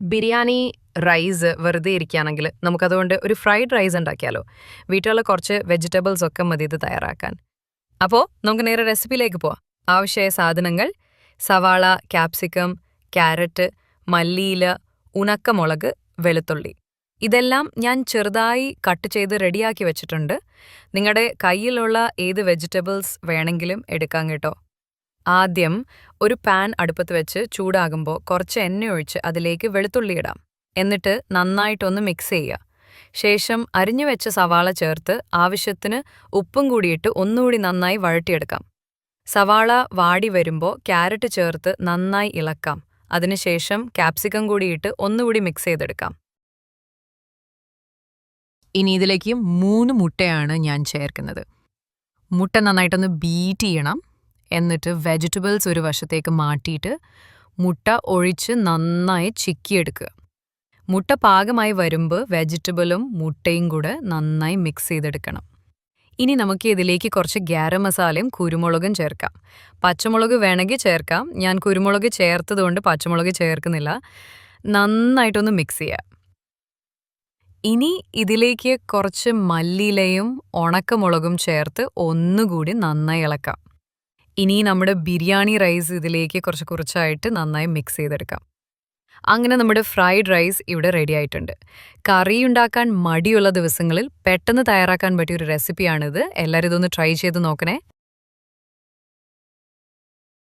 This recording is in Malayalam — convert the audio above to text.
ബിരിയാണി റൈസ് വെറുതെ ഇരിക്കുകയാണെങ്കിൽ നമുക്കതുകൊണ്ട് ഒരു ഫ്രൈഡ് റൈസ് ഉണ്ടാക്കിയാലോ? വീട്ടിലുള്ള കുറച്ച് വെജിറ്റബിൾസ് ഒക്കെ മതി ഇത് തയ്യാറാക്കാൻ. അപ്പോൾ നമുക്ക് നേരെ റെസിപ്പിയിലേക്ക് പോവാം. ആവശ്യമായ സാധനങ്ങൾ സവാള ക്യാപ്സിക്കം ക്യാരറ്റ് മല്ലിയില ഉണക്കമുളക് വെളുത്തുള്ളി. ഇതെല്ലാം ഞാൻ ചെറുതായി കട്ട് ചെയ്ത് റെഡിയാക്കി വെച്ചിട്ടുണ്ട്. നിങ്ങളുടെ കയ്യിലുള്ള ഏത് വെജിറ്റബിൾസ് വേണമെങ്കിലും എടുക്കാം കേട്ടോ. ആദ്യം ഒരു പാൻ അടുപ്പത്ത് വെച്ച് ചൂടാകുമ്പോൾ കുറച്ച് എണ്ണ ഒഴിച്ച് അതിലേക്ക് വെളുത്തുള്ളി ഇടാം. എന്നിട്ട് നന്നായിട്ടൊന്ന് മിക്സ് ചെയ്യുക. ശേഷം അരിഞ്ഞു വെച്ച സവാള ചേർത്ത് ആവശ്യത്തിന് ഉപ്പും കൂടിയിട്ട് ഒന്നുകൂടി നന്നായി വഴട്ടിയെടുക്കാം സവാള വാടി വരുമ്പോൾ ക്യാരറ്റ് ചേർത്ത് നന്നായി ഇളക്കാം. അതിനുശേഷം ക്യാപ്സിക്കം കൂടിയിട്ട് ഒന്നുകൂടി മിക്സ് ചെയ്തെടുക്കാം. ഇനി ഇതിലേക്ക് മൂന്ന് മുട്ടയാണ് ഞാൻ ചേർക്കുന്നത്. മുട്ട നന്നായിട്ടൊന്ന് ബീറ്റ് ചെയ്യണം. എന്നിട്ട് വെജിറ്റബിൾസ് ഒരു വശത്തേക്ക് മാറ്റിയിട്ട് മുട്ട ഒഴിച്ച് നന്നായി ചിക്കിയെടുക്കുക. മുട്ട പാകമായി വരുമ്പോൾ വെജിറ്റബിളും മുട്ടയും കൂടെ നന്നായി മിക്സ് ചെയ്തെടുക്കണം. ഇനി നമുക്ക് ഇതിലേക്ക് കുറച്ച് ഗരം മസാലയും കുരുമുളകും ചേർക്കാം. പച്ചമുളക് വേണമെങ്കിൽ ചേർക്കാം. ഞാൻ കുരുമുളക് ചേർത്തതുകൊണ്ട് പച്ചമുളക് ചേർക്കുന്നില്ല. നന്നായിട്ടൊന്ന് മിക്സ് ചെയ്യാം. ഇനി ഇതിലേക്ക് കുറച്ച് മല്ലിയിലയും ഉണക്കമുളകും ചേർത്ത് ഒന്നുകൂടി നന്നായി ഇളക്കാം. ഇനി നമ്മുടെ ബിരിയാണി റൈസ് ഇതിലേക്ക് കുറച്ച് കുറച്ചായിട്ട് നന്നായി മിക്സ് ചെയ്തെടുക്കാം. അങ്ങനെ നമ്മുടെ ഫ്രൈഡ് റൈസ് ഇവിടെ റെഡി ആയിട്ടുണ്ട്. കറി ഉണ്ടാക്കാൻ മടിയുള്ള ദിവസങ്ങളിൽ പെട്ടെന്ന് തയ്യാറാക്കാൻ പറ്റിയ ഒരു റെസിപ്പിയാണിത് എല്ലാവരും ഇതൊന്ന് ട്രൈ ചെയ്ത് നോക്കണേ.